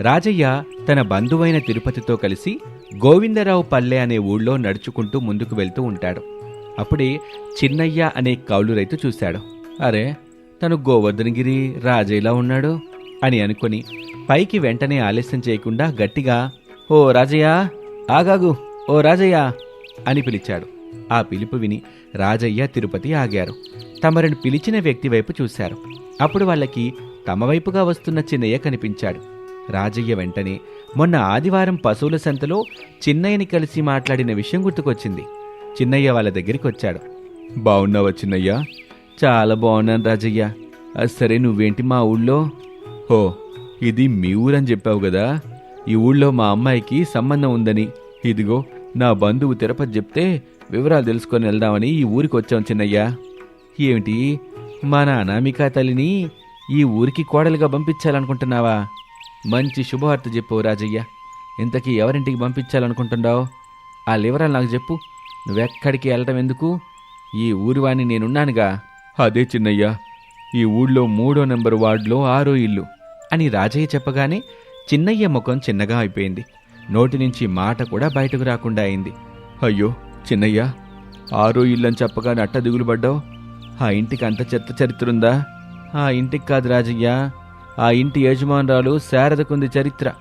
రాజయ్య తన బంధువైన తిరుపతితో కలిసి గోవిందరావు పల్లె అనే ఊళ్ళో నడుచుకుంటూ ముందుకు వెళ్తూ ఉంటాడు. అప్పుడే చిన్నయ్య అనే కౌలు రైతు చూశాడు. అరే తను గోవర్ధనగిరి రాజయ్యలా ఉన్నాడు? అని అనుకుని పైకి వెంటనే ఆలస్యం చేయకుండా గట్టిగా ఓ రాజయ్య ఆగాగు ఓ రాజయ్య అని పిలిచాడు. ఆ పిలుపు విని రాజయ్య తిరుపతి ఆగారు. తమరిని పిలిచిన వ్యక్తి వైపు చూశారు. అప్పుడు వాళ్ళకి తమ వైపుగా వస్తున్న చిన్నయ్య కనిపించాడు. రాజయ్య వెంటనే మొన్న ఆదివారం పశువుల సంతలో చిన్నయ్యని కలిసి మాట్లాడిన విషయం గుర్తుకొచ్చింది. చిన్నయ్య వాళ్ళ దగ్గరికి వచ్చాడు బాగున్నావా చిన్నయ్య? చాలా బాగున్నాను రాజయ్య. "ఆ, సరే నువ్వేంటి మా ఊళ్ళో? ఓ ఇది మీ ఊరని చెప్పావు కదా. ఈ ఊళ్ళో మా అమ్మాయికి సంబంధం ఉందని. ఇదిగో నా బంధువు తిరుపతి చెప్తే వివరాలు తెలుసుకొని వెళ్దామని ఈ ఊరికి వచ్చాం చిన్నయ్య. ఏమిటి? మన అనామికా తల్లిని ఈ ఊరికి కోడలుగా పంపించాలనుకుంటున్నావా? మంచి శుభవార్త చెప్పు రాజయ్య. ఇంతకీ ఎవరింటికి పంపించాలనుకుంటున్నావు? ఆ వివరాలు నాకు చెప్పు. నువ్వెక్కడికి వెళ్ళటం ఎందుకు? ఈ ఊరివాణి నేనున్నానుగా. అదే చిన్నయ్య ఈ ఊళ్ళో మూడో నెంబర్ వార్డులో ఆరో ఇల్లు అని రాజయ్య చెప్పగానే చిన్నయ్య ముఖం చిన్నగా అయిపోయింది. నోటి నుంచి మాట కూడా బయటకు రాకుండా అయింది. అయ్యో చిన్నయ్య ఆరో ఇల్లు అని చెప్పగానే అట్ట దిగులు పడ్డావు. ఆ ఇంటికి అంత చెత్త చరిత్ర ఉందా? ఆ ఇంటికి కాదు రాజయ్య. ఆ ఇంటి యజమానురాలు శారదకుంది చరిత్ర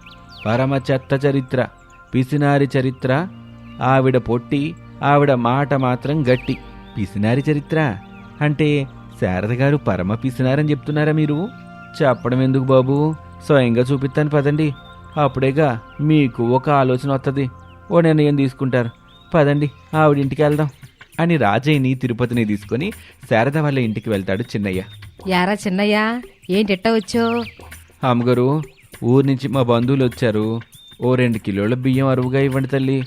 పరమ చెత్త చరిత్ర పిసినారి చరిత్ర. ఆవిడ పొట్టి ఆవిడ మాట మాత్రం గట్టి. పిసినారి చరిత్ర? అంటే శారద గారు పరమ పిసినారని చెప్తున్నారా మీరు? చెప్పడం ఎందుకు బాబు? స్వయంగా చూపిస్తాను పదండి. అప్పుడేగా మీకు ఒక ఆలోచన వస్తుంది ఓ నిర్ణయం తీసుకుంటారు. పదండి ఆవిడింటికి వెళ్దాం. అని రాజయ్యని తిరుపతిని తీసుకొని శారద వాళ్ళ ఇంటికి వెళ్తాడు చిన్నయ్య. యారా చిన్నయ్య ఏంటి ఎట్ట వచ్చో అమ్మగారు ఊరు నుంచి మా బంధువులు వచ్చారు. ఓ రెండు కిలోల బియ్యం అరువుగా ఇవ్వండి తల్లి.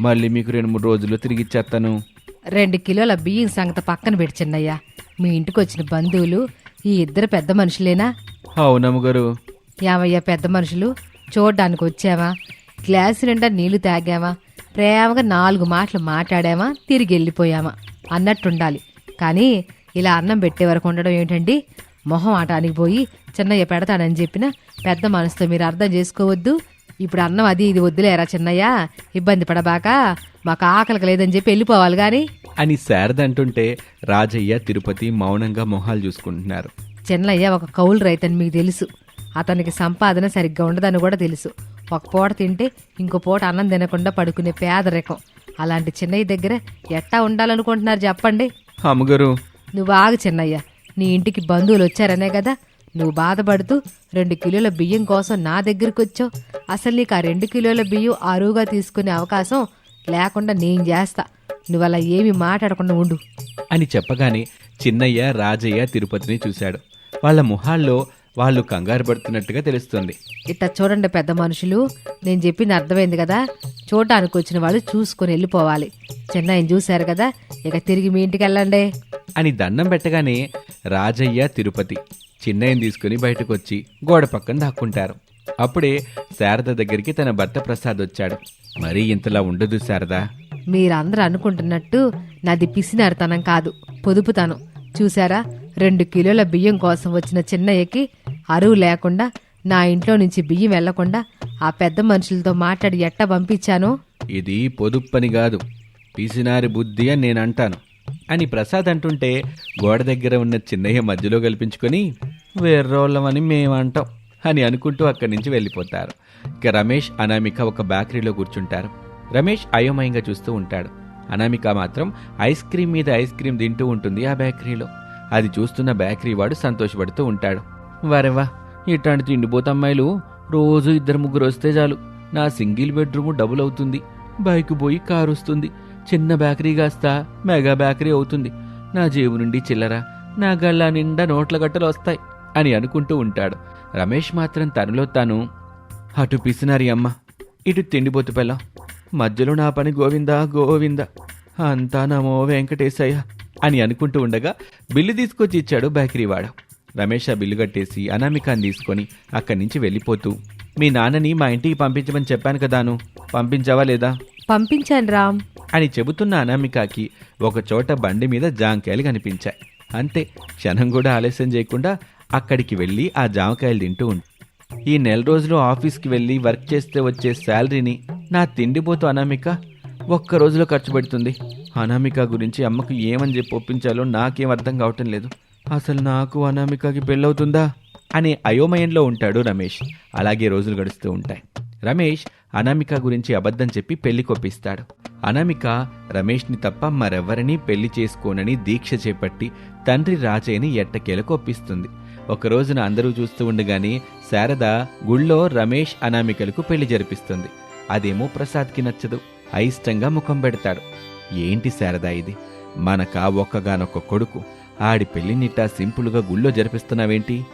మళ్ళీ మీకు రెండు మూడు రోజుల్లో తిరిగి ఇచ్చేస్తాను. రెండు కిలోల బియ్యం సంగతి పక్కన పెట్టి చిన్నయ్య. మీ ఇంటికి వచ్చిన బంధువులు ఈ ఇద్దరు పెద్ద మనుషులేనా? అవునమ్మగారు ఏమయ్యా పెద్ద మనుషులు? చూడ్డానికి వచ్చావా? గ్లాసు నిండా నీళ్ళు తాగామా ప్రేమగా నాలుగు మాటలు మాట్లాడామా తిరిగి వెళ్ళిపోయామా అన్నట్టుండాలి. కానీ ఇలా అన్నం పెట్టే వరకు ఉండడం ఏంటండి మొహం ఆటానికి పోయి చిన్నయ్య పెడతానని చెప్పిన పెద్ద మనసుతో మీరు అర్థం చేసుకోవద్దు. ఇప్పుడు అన్నం అది ఇది వద్దులేరా చిన్నయ్య? ఇబ్బంది పడబాక. మాకు ఆకలికి లేదని చెప్పి వెళ్ళిపోవాలి కానీ అని శారద అంటుంటే రాజయ్య తిరుపతి మౌనంగా మొహాలు చూసుకుంటున్నారు. చిన్నయ్య ఒక కౌలు రైతని మీకు తెలుసు. అతనికి సంపాదన సరిగ్గా ఉండదని కూడా తెలుసు. ఒక పూట తింటే ఇంకో పూట అన్నం తినకుండా పడుకునే పేదరికం అలాంటి చిన్నయ్య దగ్గర ఎట్టా ఉండాలనుకుంటున్నారు చెప్పండి. అమ్మగారు నువ్వు ఆగు చిన్నయ్య. నీ ఇంటికి బంధువులు వచ్చారనే కదా. నువ్వు బాధపడుతూ రెండు కిలోల బియ్యం కోసం నా దగ్గరికి వచ్చావు అసలు నీకు ఆ రెండు కిలోల బియ్యం అరువుగా తీసుకునే అవకాశం లేకుండా నేను చేస్తా. నువ్వు అలా ఏమి మాట్లాడకుండా ఉండు. అని చెప్పగానే చిన్నయ్య రాజయ్య తిరుపతిని చూశాడు. వాళ్ళ మొహాల్లో వాళ్ళు కంగారు పడుతున్నట్టుగా తెలుస్తుంది. ఇట్లా చూడండి పెద్ద మనుషులు నేను చెప్పింది అర్థమైంది కదా? చూడటానికి వచ్చిన వాళ్ళు చూసుకొని వెళ్ళిపోవాలి. చెన్నైని చూశారు కదా? ఇక తిరిగి మీ ఇంటికి వెళ్ళండి. అని దండం పెట్టగానే రాజయ్య తిరుపతి చిన్నయ్యని తీసుకుని బయటకు వచ్చి గోడ పక్కన దాక్కుంటారు. అప్పుడే శారద దగ్గరికి తన భర్త ప్రసాద్ వచ్చాడు. మరీ ఇంతలా ఉండదు శారద. మీరందరూ అనుకుంటున్నట్టు నాది పిసినారితనం కాదు పొదుపుతనం. చూసారా రెండు కిలోల బియ్యం కోసం వచ్చిన చిన్నయ్యకి అరువు లేకుండా నా ఇంట్లో నుంచి బియ్యం వెళ్ళకుండా ఆ పెద్ద మనుషులతో మాట్లాడి ఎట్టా పంపించానో? ఇది పొదుపు పని కాదు. పిసినారి బుద్ధి అని నేను అంటాను అని ప్రసాద్ అంటుంటే గోడ దగ్గర ఉన్న చిన్నయ్య మధ్యలో కల్పించుకొని వేర్రోళ్ళమని మేమంటాం అని అనుకుంటూ అక్కడి నుంచి వెళ్ళిపోతారు. ఇక రమేష్ అనామిక ఒక బేకరీలో కూర్చుంటారు. రమేష్ అయోమయంగా చూస్తూ ఉంటాడు. అనామిక మాత్రం ఐస్ క్రీమ్ మీద ఐస్ క్రీమ్ తింటూ ఉంటుంది ఆ బేకరీలో. అది చూస్తున్న బేకరీ వాడు సంతోషపడుతూ ఉంటాడు. వరెవా ఇట్లాంటి తిండిపోతే అమ్మాయిలు రోజు ఇద్దరు ముగ్గురు వస్తే చాలు. నా సింగిల్ బెడ్రూమ్ డబుల్ అవుతుంది. బైక్ పోయి కారు వస్తుంది. చిన్న బేకరీ కాస్తా మెగా బేకరీ అవుతుంది. నా జేబు నుండి చిల్లర నా గల్లా నిండా నోట్ల గట్టలు వస్తాయి అని అనుకుంటూ ఉంటాడు. రమేష్ మాత్రం తనలో తాను అటు పిసినారి అమ్మ ఇటు తిండిపోతు పిల్ల మధ్యలో నా పని గోవిందా గోవింద అంతా నమో వెంకటేశయ్య అని అనుకుంటూ ఉండగా బిల్లు తీసుకొచ్చి ఇచ్చాడు బేకరీ వాడు రమేష్ ఆ బిల్లు కట్టేసి అనామికాన్ని తీసుకొని అక్కడి నుంచి వెళ్ళిపోతూ మీ నాన్నని మా ఇంటికి పంపించమని చెప్పాను కదాను పంపించావా లేదా? పంపించాను రామ్. అని చెబుతున్న అనామికకి ఒక చోట బండి మీద జాంకాయలు కనిపించాయి. అంతే క్షణం కూడా ఆలస్యం చేయకుండా అక్కడికి వెళ్ళి ఆ జామకాయలు తింటూ ఉంది ఈ నెల రోజులు ఆఫీస్కి వెళ్ళి వర్క్ చేస్తే వచ్చే శాలరీని నా తిండిపోతూ అనామిక ఒక్క రోజులో ఖర్చు పెడుతుంది. అనామిక గురించి అమ్మకు ఏమని చెప్పి ఒప్పించాలో నాకేం అర్థం కావటం లేదు. అసలు నాకు అనామికకి పెళ్ళవుతుందా? అనే అయోమయంలో ఉంటాడు రమేష్. అలాగే రోజులు గడుస్తూ ఉంటాయి. రమేష్ అనామిక గురించి అబద్ధం చెప్పి పెళ్ళి కొప్పిస్తాడు. అనామిక రమేష్ని తప్ప మరెవరినీ పెళ్ళి చేసుకోనని దీక్ష చేపట్టి తండ్రి రాజయ్యని ఎట్టకేలకు ఒప్పిస్తుంది. ఒక రోజున అందరూ చూస్తూ ఉండగానే శారద గుళ్ళో రమేష్ అనామికలకు పెళ్ళి జరిపిస్తుంది. అదేమో ప్రసాద్కి నచ్చదు. అయిష్టంగా ముఖం పెడతాడు. ఏంటి శారద ఇది? మనకా ఒక్కగానొక్క కొడుకు. ఆడి పెళ్ళినిట్టా సింపుల్గా గుళ్ళో జరిపిస్తున్నావేంటి?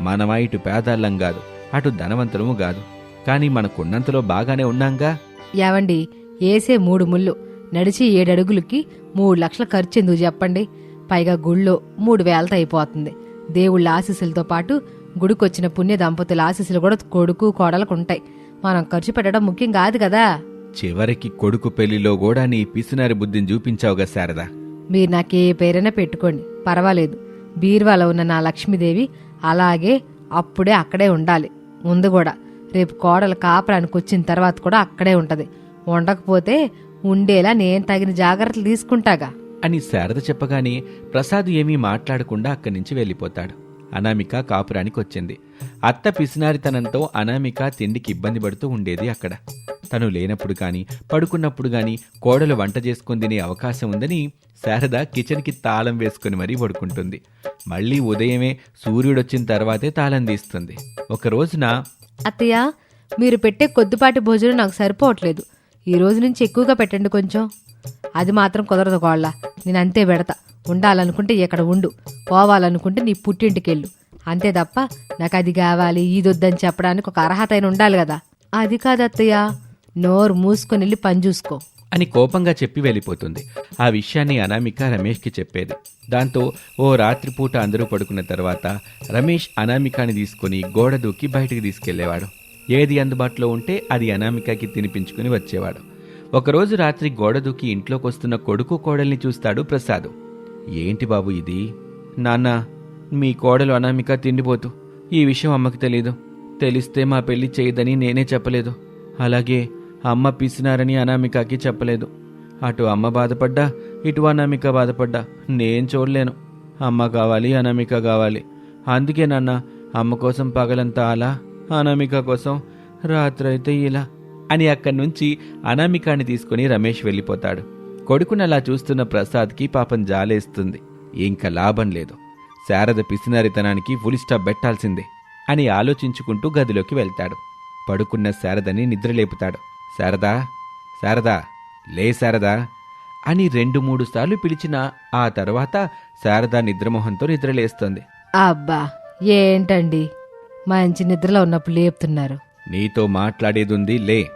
మనమా ఇటు పేదాళ్ళం కాదు అటు ధనవంతులము కాదు. కానీ మనకున్నంతలో బాగానే ఉన్నాంగా? ఏవండి ఏసే మూడు ముళ్ళు నడిచి ఏడడుగులకి మూడు లక్షల ఖర్చు ఎందుకు చెప్పండి. పైగా గుళ్ళో మూడు వేలతో అయిపోతుంది. దేవుళ్ళ ఆశీస్సులతో పాటు గుడికొచ్చిన పుణ్య దంపతుల ఆశీస్సులు కూడా కొడుకు కోడలకు ఉంటాయి. మనం ఖర్చు పెట్టడం ముఖ్యం కాదు కదా? చివరికి కొడుకు పెళ్ళిలో కూడా నీ పిసినారి బుద్ధిని చూపించావుగా శారదా. మీరు నాకే పేరైనా పెట్టుకోండి. పర్వాలేదు. బీర్వాలో ఉన్న నా లక్ష్మీదేవి అలాగే అప్పుడే అక్కడే ఉండాలి. ఉంది కూడా. రేపు కోడలు కాపురానికి వచ్చిన తర్వాత కూడా అక్కడే ఉంటది. ఉండకపోతే ఉండేలా నేను తగిన జాగ్రత్తలు తీసుకుంటాగా. అని శారద చెప్పగానే ప్రసాద్ ఏమీ మాట్లాడకుండా అక్కడి నుంచి వెళ్ళిపోతాడు. అనామిక కాపురానికి వచ్చింది అత్త పిసినారితనంతో అనామిక తిండికి ఇబ్బంది పడుతూ ఉండేది అక్కడ. తను లేనప్పుడు గాని పడుకున్నప్పుడు గాని కోడలు వంట చేసుకుని తినే అవకాశం ఉందని శారద కిచెన్కి తాళం వేసుకుని మరీ పడుకుంటుంది. మళ్ళీ ఉదయమే సూర్యుడొచ్చిన తర్వాతే తాళం తీస్తుంది. ఒక రోజున అత్తయ్య మీరు పెట్టే కొద్దిపాటి భోజనం నాకు సరిపోవట్లేదు. ఈ రోజు నుంచి ఎక్కువగా పెట్టండి కొంచెం. అది మాత్రం కుదరదు కోళ్ళ నేను అంతే పెడతా. ఉండాలనుకుంటే ఇక్కడ ఉండు. పోవాలనుకుంటే నీ పుట్టింటికెళ్ళు. అంతే తప్ప నాకు అది కావాలి ఇదొద్దని చెప్పడానికి ఒక అర్హత అయిన ఉండాలి కదా. అది కాదత్తయ్య నోరు మూసుకొని వెళ్ళి పని చూసుకో. అని కోపంగా చెప్పి వెళ్ళిపోతుంది. ఆ విషయాన్ని అనామిక రమేష్కి చెప్పేది. దాంతో ఓ రాత్రిపూట అందరూ పడుకున్న తర్వాత రమేష్ అనామికాని తీసుకుని గోడ దూకి బయటికి తీసుకెళ్ళేవాడు. ఏది అందుబాటులో ఉంటే అది అనామికకి తినిపించుకుని వచ్చేవాడు. ఒకరోజు రాత్రి గోడ దూకి ఇంట్లోకి వస్తున్న కొడుకు కోడల్ని చూస్తాడు ప్రసాద్. ఏంటి బాబు ఇది? నాన్న మీ కోడలు అనామిక తిండిపోతూ. ఈ విషయం అమ్మకి తెలీదు. తెలిస్తే మా పెళ్ళి చేయదని నేనే చెప్పలేదు. అలాగే అమ్మ పిసినారని అనామికకి చెప్పలేదు. అటు అమ్మ బాధపడ్డా ఇటు అనామిక బాధపడ్డా. నేను చూడలేను. అమ్మ కావాలి అనామిక కావాలి. అందుకే నాన్న అమ్మ కోసం పగలంతా అలా అనామిక కోసం రాత్రైతే ఇలా అని అక్కడి నుంచి అనామికాని తీసుకుని రమేష్ వెళ్ళిపోతాడు. కొడుకుని అలా చూస్తున్న ప్రసాద్కి పాపం జాలేస్తుంది. ఇంకా లాభం లేదు. శారద పిసినారితనానికి ఫుల్ స్టాప్ పెట్టాల్సిందే అని ఆలోచించుకుంటూ గదిలోకి వెళ్తాడు. పడుకున్న శారదని నిద్రలేపుతాడు. శారదా శారదా లే శారదా అని రెండు మూడు సార్లు పిలిచిన ఆ తర్వాత శారద నిద్రమోహంతో నిద్రలేస్తుంది. అబ్బా ఏంటండి? మంచి నిద్రలో ఉన్నప్పుడు లేపుతున్నారు. నీతో మాట్లాడేదుంది లే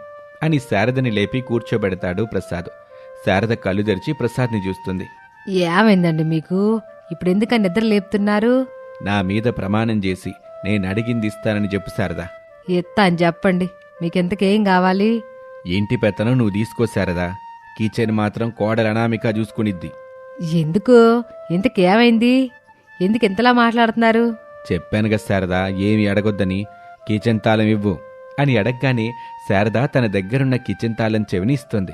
అని శారదని లేపి కూర్చోబెడతాడు ప్రసాద్. శారద కళ్ళు తెరిచి ప్రసాద్ని చూస్తుంది. ఏమైందండి మీకు? ఇప్పుడు ఎందుక నిద్ర లేపుతున్నారు? నా మీద ప్రమాణం చేసి నేను అడిగింది ఇస్తానని చెప్పు శారదా. ఎత్తా అని చెప్పండి. మీకెంతకేం కావాలి? ఇంటి పెత్తనం నువ్వు తీసుకో శారదా. కిచెన్ మాత్రం కోడలు అనామిక చూసుకునిద్ది. ఎందుకు? ఇంతకేమైంది? ఎందుకు ఇంతలా మాట్లాడుతున్నారు? చెప్పానుగా శారదా ఏమి అడగొద్దని. కిచెన్ తాళం ఇవ్వు అని అడగగానే శారద తన దగ్గరున్న కిచెన్ తాళం చెవిని ఇస్తుంది.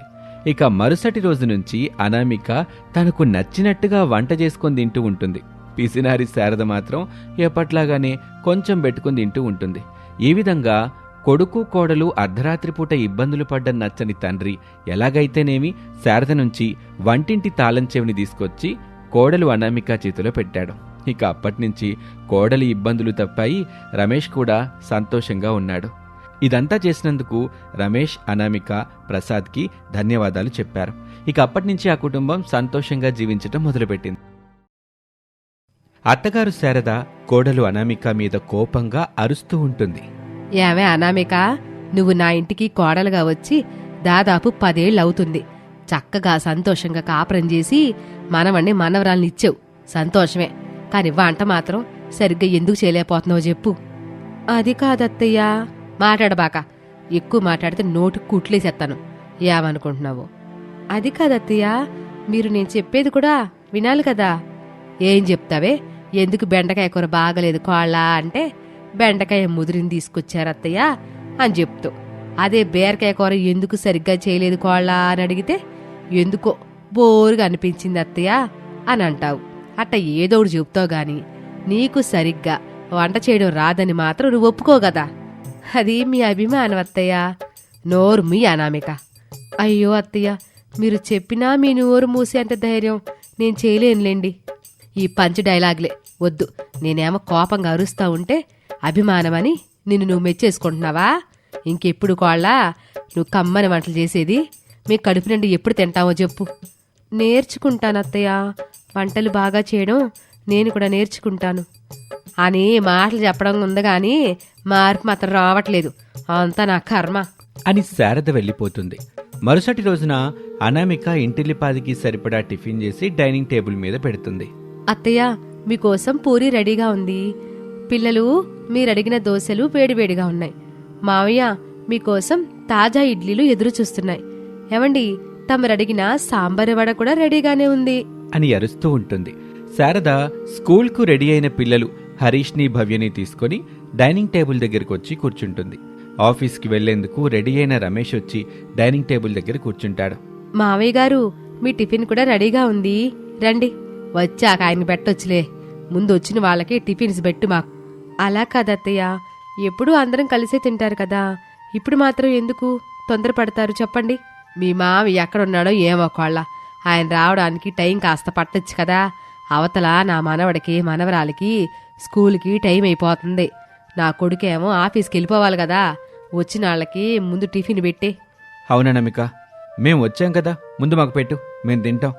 ఇక మరుసటి రోజు నుంచి అనామిక తనకు నచ్చినట్టుగా వంట చేసుకొని తింటూ ఉంటుంది. పిసినారి శారద మాత్రం ఎప్పట్లాగానే కొంచెం పెట్టుకుని తింటూ ఉంటుంది. ఈ విధంగా కొడుకు కోడలు అర్ధరాత్రి పూట ఇబ్బందులు పడ్డ నచ్చని తండ్రి ఎలాగైతేనేమి శారద నుంచి వంటింటి తాళం చెవిని తీసుకొచ్చి కోడలు అనామిక చేతిలో పెట్టాడు. ఇక అప్పటినుంచి కోడలి ఇబ్బందులు తప్పాయి. రమేష్ కూడా సంతోషంగా ఉన్నాడు. ఇదంతా చేసినందుకు రమేష్ అనామిక ప్రసాద్కి ధన్యవాదాలు చెప్పారు. ఇక అప్పటినుంచి ఆ కుటుంబం సంతోషంగా జీవించటం మొదలుపెట్టింది. అత్తగారు శారద కోడలు అనామిక మీద కోపంగా అరుస్తూ ఉంటుంది. ఏమే అనామిక నువ్వు నా ఇంటికి కోడలుగా వచ్చి దాదాపు పదేళ్ళు అవుతుంది చక్కగా సంతోషంగా కాపురం చేసి మనవణ్ణి మనవరాల్ని ఇచ్చావు. సంతోషమే. కాని వంట మాత్రం సరిగ్గా ఎందుకు చేయలేకపోతున్నావు చెప్పు. అది కాదత్తయ్యా. మాట్లాడబాక ఎక్కువ మాట్లాడితే నోటికి కుట్లేసేస్తాను ఏమనుకుంటున్నావు? అది కాదత్తయ్య మీరు నేను చెప్పేది కూడా వినాలి కదా. ఏం చెప్తావే? ఎందుకు బెండకాయ కూర బాగలేదు కోళ్ళా అంటే బెండకాయ ముదిరిని తీసుకొచ్చారు అత్తయ్య అని చెప్తూ. అదే బీరకాయ కూర ఎందుకు సరిగ్గా చేయలేదు కోళ్ళా అని అడిగితే ఎందుకో బోరుగా అనిపించింది అత్తయ్య అని అంటావు. అట్ట ఏదోడు చెప్తావు గాని నీకు సరిగ్గా వంట చేయడం రాదని మాత్రం నువ్వు ఒప్పుకో కదా. అది మీ అభిమానం అత్తయ్య. నోరు మీ అనామిక అయ్యో అత్తయ్య మీరు చెప్పినా మీ నోరు అంటే ధైర్యం నేను చేయలేనులేండి. ఈ పంచ్ డైలాగ్లే వద్దు. నేనేమో కోపంగా అరుస్తా ఉంటే అభిమానమని నిన్ను నువ్వు మెచ్చేసుకుంటున్నావా? ఇంకెప్పుడు కోళ్ళ నువ్వు కమ్మని వంటలు చేసేది? మీ కడుపు నుండి ఎప్పుడు తింటావో చెప్పు. నేర్చుకుంటాను అత్తయ్య. వంటలు బాగా చేయడం నేను కూడా నేర్చుకుంటాను. అని మాటలు చెప్పడం ఉంది కానీ మార్పు మాత్రం రావట్లేదు. అంతా నా కర్మ. అని శారద వెళ్ళిపోతుంది. మరుసటి రోజున అనామిక ఇంటిల్లిపాదికి సరిపడా టిఫిన్ చేసి డైనింగ్ టేబుల్ మీద పెడుతుంది. అత్తయ్య మీకోసం పూరి రెడీగా ఉంది. పిల్లలు మీరడిగిన దోశలు వేడివేడిగా ఉన్నాయి. మావయ్య మీకోసం తాజా ఇడ్లీలు ఎదురు చూస్తున్నాయి. ఏమండి తమరడిగిన సాంబార్ వడ కూడా రెడీగానే ఉంది. అని అరుస్తూ ఉంటుంది. శారద స్కూల్కు రెడీ అయిన పిల్లలు హరీష్ని భవ్యని తీసుకొని డైనింగ్ టేబుల్ దగ్గరికి వచ్చి కూర్చుంటుంది. ఆఫీస్కి వెళ్ళేందుకు రెడీ అయిన రమేష్ వచ్చి డైనింగ్ టేబుల్ దగ్గర కూర్చుంటాడు. మావయ్య గారు మీ టిఫిన్ కూడా రెడీగా ఉంది. రండి. వచ్చాక ఆయన పెట్టొచ్చులే. ముందు వచ్చిన వాళ్ళకి టిఫిన్స్ పెట్టు మాకు అలా కాదత్తయ్య. ఎప్పుడూ అందరం కలిసే తింటారు కదా. ఇప్పుడు మాత్రం ఎందుకు? తొందరపడతారు చెప్పండి. మీ మావి ఎక్కడున్నాడో ఏమో కోళ్ళ ఆయన రావడానికి టైం కాస్త పట్టొచ్చు కదా. అవతల నా మనవడికి మనవరాలికి స్కూల్కి టైం అయిపోతుంది. నా కొడుకేమో ఆఫీస్కి వెళ్ళిపోవాలి కదా. వచ్చిన వాళ్ళకి ముందు టిఫిన్ పెట్టే. అవునా నమిక? మేము వచ్చాం కదా. ముందు మాకు పెట్టు. మేము తింటాం.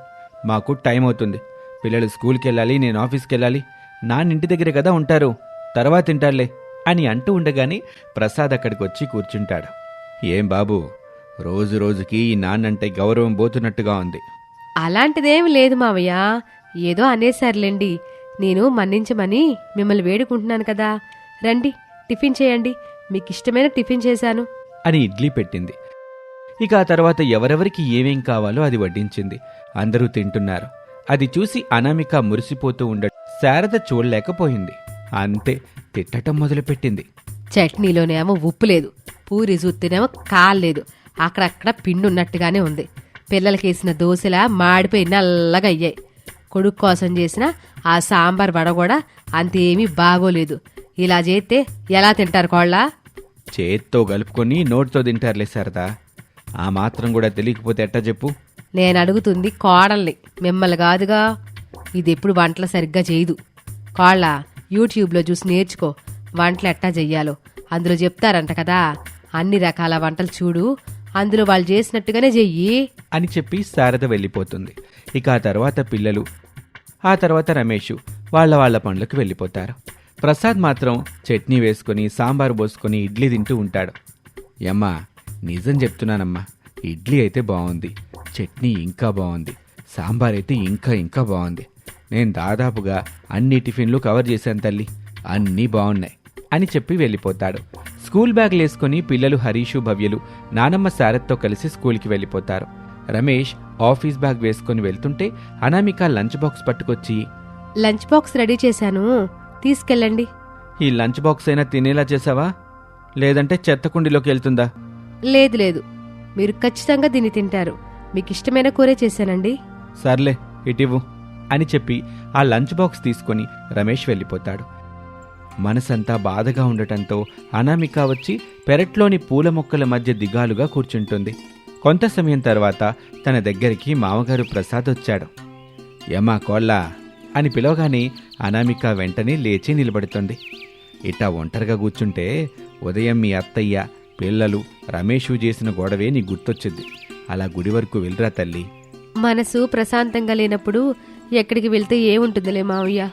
మాకు టైం అవుతుంది. పిల్లలు స్కూల్కి వెళ్ళాలి నేను ఆఫీస్కి వెళ్ళాలి నాన్న ఇంటి దగ్గరే కదా ఉంటారు. తర్వాత తింటారులే అని అంటూ ఉండగానే ప్రసాద్ అక్కడికి వచ్చి కూర్చుంటాడు. ఏం బాబు? రోజు రోజుకి ఈ నాన్నంటే గౌరవం పోతున్నట్టుగా ఉంది. అలాంటిదేం లేదు మావయ్య. ఏదో అనేసారులేండి నేను మన్నించమని మిమ్మల్ని వేడుకుంటున్నాను కదా. రండి టిఫిన్ చేయండి. మీకు ఇష్టమైన టిఫిన్ చేశాను. అని ఇడ్లీ పెట్టింది. ఇక ఆ తర్వాత ఎవరెవరికి ఏమేం కావాలో అది వడ్డించింది. అందరూ తింటున్నారు. అది చూసి అనామిక మురిసిపోతూ ఉండ శారద చూడలేకపోయింది. అంతే తిట్టటం మొదలుపెట్టింది. చట్నీలోనేమో ఉప్పు లేదు. పూరి జుత్తినేమో కాలేదు అక్కడక్కడ పిండి ఉన్నట్టుగానే ఉంది పిల్లలకేసిన దోశలా మాడిపోయి నల్లగా అయ్యాయి. కొడుకు కోసం చేసిన ఆ సాంబార్ వడ కూడా అంతేమీ బాగోలేదు. ఇలా చేస్తే ఎలా తింటారు కోళ్ళ? చేత్తో కలుపుకొని నోటితో తింటారులే శారదా. ఆ మాత్రం కూడా తెలియకపోతే ఎట్టా చెప్పు? నేను అడుగుతుంది కోడల్ని. మిమ్మల్ని కాదుగా. ఇది ఎప్పుడు వంటలు సరిగ్గా చేయదు. కోళ్ళ యూట్యూబ్లో చూసి నేర్చుకో. వంటలు ఎట్టా చెయ్యాలో. అందులో చెప్తారంట కదా. అన్ని రకాల వంటలు చూడు. అందులో వాళ్ళు చేసినట్టుగానే చెయ్యి. అని చెప్పి శారద వెళ్ళిపోతుంది. ఇక ఆ తర్వాత పిల్లలు ఆ తర్వాత రమేష్ వాళ్ళ వాళ్ళ పనులకు వెళ్ళిపోతారు. ప్రసాద్ మాత్రం చట్నీ వేసుకొని సాంబార్ పోసుకొని ఇడ్లీ తింటూ ఉంటాడు. యమ్మా నిజం చెప్తున్నానమ్మా. ఇడ్లీ అయితే బాగుంది చట్నీ ఇంకా బాగుంది సాంబార్ అయితే ఇంకా ఇంకా బాగుంది నేను దాదాపుగా అన్ని టిఫిన్లు కవర్ చేశాను తల్లి అన్నీ బాగున్నాయి అని చెప్పి వెళ్ళిపోతాడు. స్కూల్ బ్యాగ్లు వేసుకుని పిల్లలు హరీషు భవ్యలు నానమ్మ శారత్తో కలిసి స్కూల్కి వెళ్ళిపోతారు. రమేష్ ఆఫీస్ బ్యాగ్ వేసుకొని వెళ్తుంటే అనామిక లంచ్ బాక్స్ పట్టుకొచ్చి లంచ్ బాక్స్ రెడీ చేశాను. తీసుకెళ్ళండి. ఈ లంచ్ బాక్స్ అయినా తినేలా చేసావా లేదంటే చెత్త కుండీలోకి వెళ్తుందా? లేదు లేదు. మీరు ఖచ్చితంగా దీన్ని తింటారు. మీకు ఇష్టమైన కూరే చేశానండి. సర్లే ఇటివ్వు అని చెప్పి ఆ లంచ్ బాక్స్ తీసుకొని రమేష్ వెళ్ళిపోతాడు. మనసంతా బాధగా ఉండటంతో అనామిక వచ్చి పెరట్లోని పూల మొక్కల మధ్య దిగాలుగా కూర్చుంటుంది. కొంత సమయం తర్వాత తన దగ్గరికి మామగారు ప్రసాద్ వచ్చాడు. యమ్మా కోళ్ళ అని పిలవగానే అనామిక వెంటనే లేచి నిలబడుతుంది. ఇట్టా ఒంటరిగా కూర్చుంటే ఉదయం మీ అత్తయ్య పిల్లలు రమేషు చేసిన గొడవే నీ గుర్తొచ్చింది. అలా గుడి వరకు వెళ్ళరా తల్లి. మనసు ప్రశాంతంగా లేనప్పుడు ఎక్కడికి వెళ్తే ఏముంటుందిలే మావయ్య?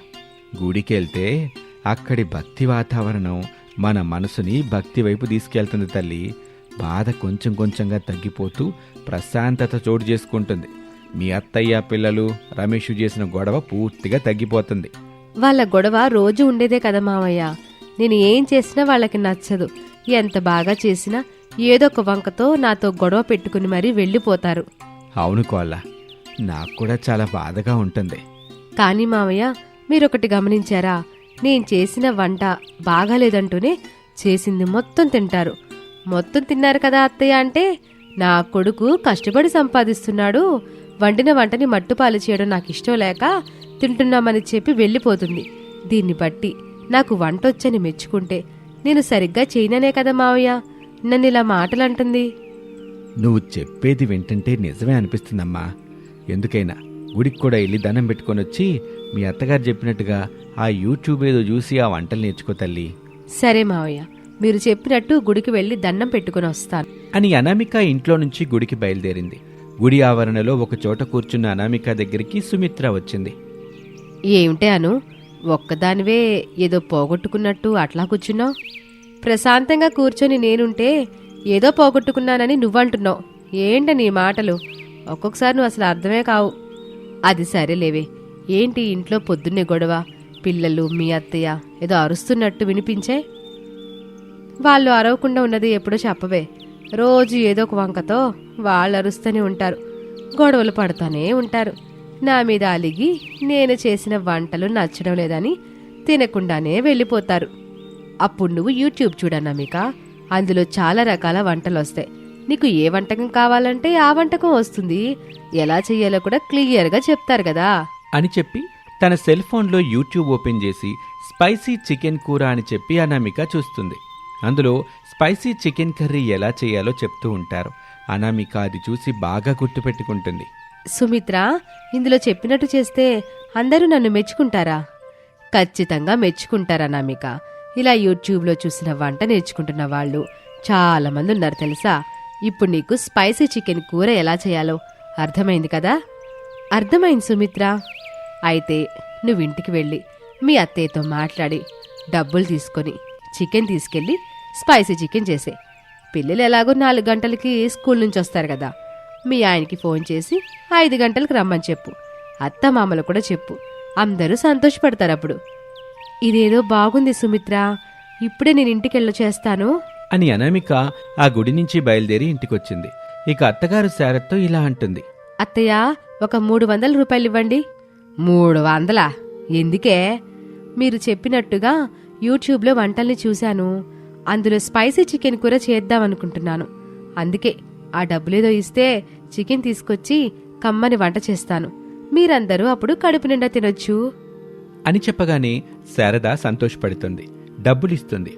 గుడికి వెళ్తే అక్కడి భక్తి వాతావరణం మన మనసుని భక్తి వైపు తీసుకెళ్తుంది తల్లి. బాధ కొంచెం కొంచెంగా తగ్గిపోతూ ప్రశాంతత చోటు చేసుకుంటుంది. మీ అత్తయ్య పిల్లలు రమేష్ చేసిన గొడవ పూర్తిగా తగ్గిపోతుంది. వాళ్ళ గొడవ రోజు ఉండేదే కదా మావయ్య. నేను ఏం చేసినా వాళ్ళకి నచ్చదు. ఎంత బాగా చేసినా ఏదో ఒక వంకతో నాతో గొడవ పెట్టుకుని మరీ వెళ్ళిపోతారు. అవును కోళ్ళ నాకు కూడా చాలా బాధగా ఉంటుంది. కానీ మావయ్య మీరొకటి గమనించారా? నేను చేసిన వంట బాగాలేదంటూనే చేసింది మొత్తం తింటారు. మొత్తం తిన్నారు కదా అత్తయ్య అంటే నా కొడుకు కష్టపడి సంపాదిస్తున్నాడు. వండిన వంటని మట్టుపాలు చేయడం నాకు ఇష్టం లేక తింటున్నామని చెప్పి వెళ్ళిపోతుంది. దీన్ని బట్టి నాకు వంటొచ్చని మెచ్చుకుంటే నేను సరిగ్గా చేయననే కదా మావయ్య. నన్ను ఇలా మాటలంటుంది. నువ్వు చెప్పేది వింటుంటే నిజమే అనిపిస్తుందమ్మా. ఎందుకైనా గుడికి కూడా వెళ్ళి దండం పెట్టుకొని వచ్చి మీ అత్తగారు చెప్పినట్టుగా ఆ యూట్యూబ్ ఏదో చూసి ఆ వంటలు నేర్చుకో తల్లి. సరే మావయ్య మీరు చెప్పినట్టు గుడికి వెళ్ళి దండం పెట్టుకుని వస్తాను. అని అనామిక ఇంట్లో నుంచి గుడికి బయలుదేరింది. గుడి ఆవరణలో ఒకచోట కూర్చున్న అనామిక దగ్గరికి సుమిత్ర వచ్చింది. ఏమిటే అను ఒక్కదానివే ఏదో పోగొట్టుకున్నట్టు అట్లా కూర్చున్నావు? ప్రశాంతంగా కూర్చొని నేనుంటే ఏదో పోగొట్టుకున్నానని నువ్వంటున్నావు. ఏంట నీ మాటలు? ఒక్కొక్కసారి నువ్వు అసలు అర్థమే కావు. అది సరేలేవే ఏంటి ఇంట్లో పొద్దున్నే గొడవ? పిల్లలు మీ అత్తయ్య ఏదో అరుస్తున్నట్టు వినిపించే? వాళ్ళు అరవకుండా ఉన్నది ఎప్పుడో చెప్పవే. రోజు ఏదో ఒక వంకతో వాళ్ళు అరుస్తూనే ఉంటారు. గొడవలు పడుతూనే ఉంటారు. నా మీద అలిగి నేను చేసిన వంటలు నచ్చడం లేదని తినకుండానే వెళ్ళిపోతారు. అప్పుడు నువ్వు యూట్యూబ్ చూడన్నమిక అందులో చాలా రకాల వంటలు వస్తాయి నీకు ఏ వంటకం కావాలంటే ఆ వంటకం వస్తుంది. ఎలా చెయ్యాలో కూడా క్లియర్గా చెప్తారు కదా. అని చెప్పి తన సెల్ ఫోన్లో యూట్యూబ్ ఓపెన్ చేసి స్పైసీ చికెన్ కూర అని చెప్పి అనామిక చూస్తుంది. అందులో స్పైసీ చికెన్ కర్రీ ఎలా చేయాలో చెప్తూ ఉంటారు. అనామిక అది చూసి బాగా గుర్తుపెట్టుకుంటుంది. సుమిత్ర ఇందులో చెప్పినట్టు చేస్తే అందరూ నన్ను మెచ్చుకుంటారా? ఖచ్చితంగా మెచ్చుకుంటారా అనామిక. ఇలా యూట్యూబ్లో చూసిన వంట నేర్చుకుంటున్న వాళ్ళు చాలామంది ఉన్నారు తెలుసా? ఇప్పుడు నీకు స్పైసీ చికెన్ కూర ఎలా చేయాలో అర్థమైంది కదా? అర్థమైంది సుమిత్ర. అయితే నువ్వు ఇంటికి వెళ్ళి మీ అత్తయ్యతో మాట్లాడి డబ్బులు తీసుకొని చికెన్ తీసుకెళ్ళి స్పైసీ చికెన్ చేసే. పిల్లలు ఎలాగో నాలుగు గంటలకి స్కూల్ నుంచి వస్తారు కదా. మీ ఆయనకి ఫోన్ చేసి ఐదు గంటలకు రమ్మని చెప్పు. అత్త మామలు కూడా చెప్పు. అందరూ సంతోషపడతారు అప్పుడు. ఇదేదో బాగుంది సుమిత్ర. ఇప్పుడే నేను ఇంటికి వెళ్ళి చేస్తాను. అని అనామిక ఆ గుడి నుంచి బయలుదేరి ఇంటికొచ్చింది. ఇక అత్తగారు శారత్తో ఇలా అంటుంది. అత్తయ్య ఒక మూడు వందల రూపాయలు ఇవ్వండి. మూడు వందలా? ఎందుకే? మీరు చెప్పినట్టుగా యూట్యూబ్లో వంటల్ని చూశాను. అందులో స్పైసీ చికెన్ కూర చేద్దాం అనుకుంటున్నాను. అందుకే ఆ డబ్బులేదో ఇస్తే చికెన్ తీసుకొచ్చి కమ్మని వంట చేస్తాను. మీరందరూ అప్పుడు కడుపు నిండా తినొచ్చు. అని చెప్పగానే శారద సంతోషపడుతుంది. డబ్బులిస్తుంది.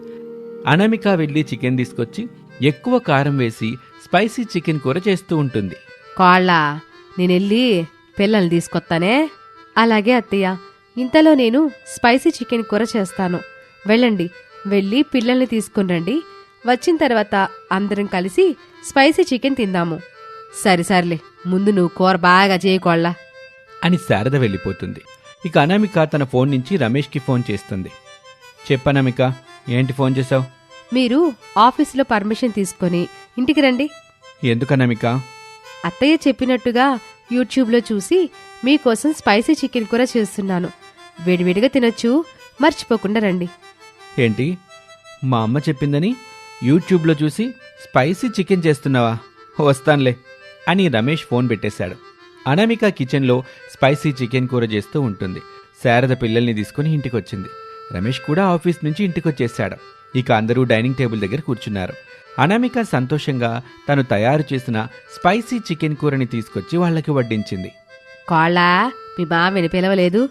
అనామిక వెళ్ళి చికెన్ తీసుకొచ్చి ఎక్కువ కారం వేసి స్పైసీ చికెన్ కూర చేస్తూ ఉంటుంది. కోళ్ళ నేనెళ్ళి పిల్లల్ని తీసుకొస్తానే? అలాగే అత్తయ్య ఇంతలో నేను స్పైసీ చికెన్ కూర చేస్తాను. వెళ్ళండి వెళ్ళి పిల్లల్ని తీసుకుని రండి. వచ్చిన తర్వాత అందరం కలిసి స్పైసీ చికెన్ తిందాము. సరే సర్లే. ముందు నువ్వు కూర బాగా చేయకోళ్ళ అని శారద వెళ్ళిపోతుంది. ఇక అనామిక తన ఫోన్ నుంచి రమేష్కి ఫోన్ చేస్తుంది. చెప్పనమిక ఏంటి ఫోన్ చేసావు మీరు ఆఫీసులో పర్మిషన్ తీసుకొని ఇంటికి రండి. ఎందుకు అనామిక? అత్తయ్య చెప్పినట్టుగా యూట్యూబ్లో చూసి మీకోసం స్పైసీ చికెన్ కూర చేస్తున్నాను. వేడివేడిగా తినొచ్చు మర్చిపోకుండా రండి. ఏంటి? మా అమ్మ చెప్పిందని యూట్యూబ్లో చూసి స్పైసీ చికెన్ చేస్తున్నావా? వస్తాన్లే అని రమేష్ ఫోన్ పెట్టేశాడు. అనామిక కిచెన్లో స్పైసీ చికెన్ కూర చేస్తూ ఉంటుంది. శారద పిల్లల్ని తీసుకుని ఇంటికొచ్చింది. రమేష్ కూడా ఆఫీస్ నుంచి ఇంటికొచ్చేశాడు. ఇక అందరూ డైనింగ్ టేబుల్ దగ్గర కూర్చున్నారు. అనామిక సంతోషంగా తను తయారు చేసిన స్పైసీ చికెన్ కూరని తీసుకొచ్చి వాళ్ళకి వడ్డించింది. కోళ్ళ మీ మామిని పిలవలేదు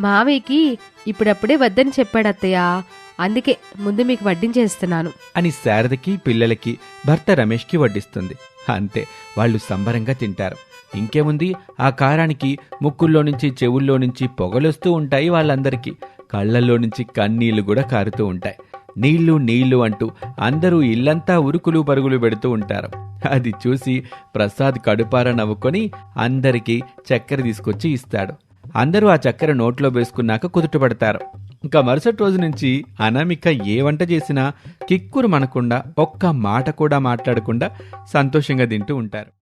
మామయ్యకి ఇప్పుడప్పుడే వద్దని చెప్పాడు అత్తయ్య అందుకే ముందు మీకు వడ్డించేస్తున్నాను. అని శారదకి పిల్లలకి భర్త రమేష్కి వడ్డిస్తుంది. అంతే వాళ్ళు సంబరంగా తింటారు. ఇంకేముంది? ఆ కారానికి ముక్కుల్లో నుంచి చెవుల్లో నుంచి పొగలొస్తూ ఉంటాయి వాళ్ళందరికీ. కళ్ళల్లో నుంచి కన్నీళ్ళు కూడా కారుతూ ఉంటాయి. నీళ్ళు నీళ్ళు అంటూ అందరూ ఇల్లంతా ఉరుకులు పరుగులు పెడుతూ ఉంటారు. అది చూసి ప్రసాద్ కడుపార నవ్వుకొని అందరికీ చక్కెర తీసుకొచ్చి ఇస్తాడు. అందరూ ఆ చక్కెర నోట్లో వేసుకున్నాక కుదుటపడతారు. ఇంకా మరుసటి రోజు నుంచి అనామిక ఏ వంట చేసినా కిక్కురు మనకుండా ఒక్క మాట కూడా మాట్లాడకుండా సంతోషంగా తింటూ ఉంటారు.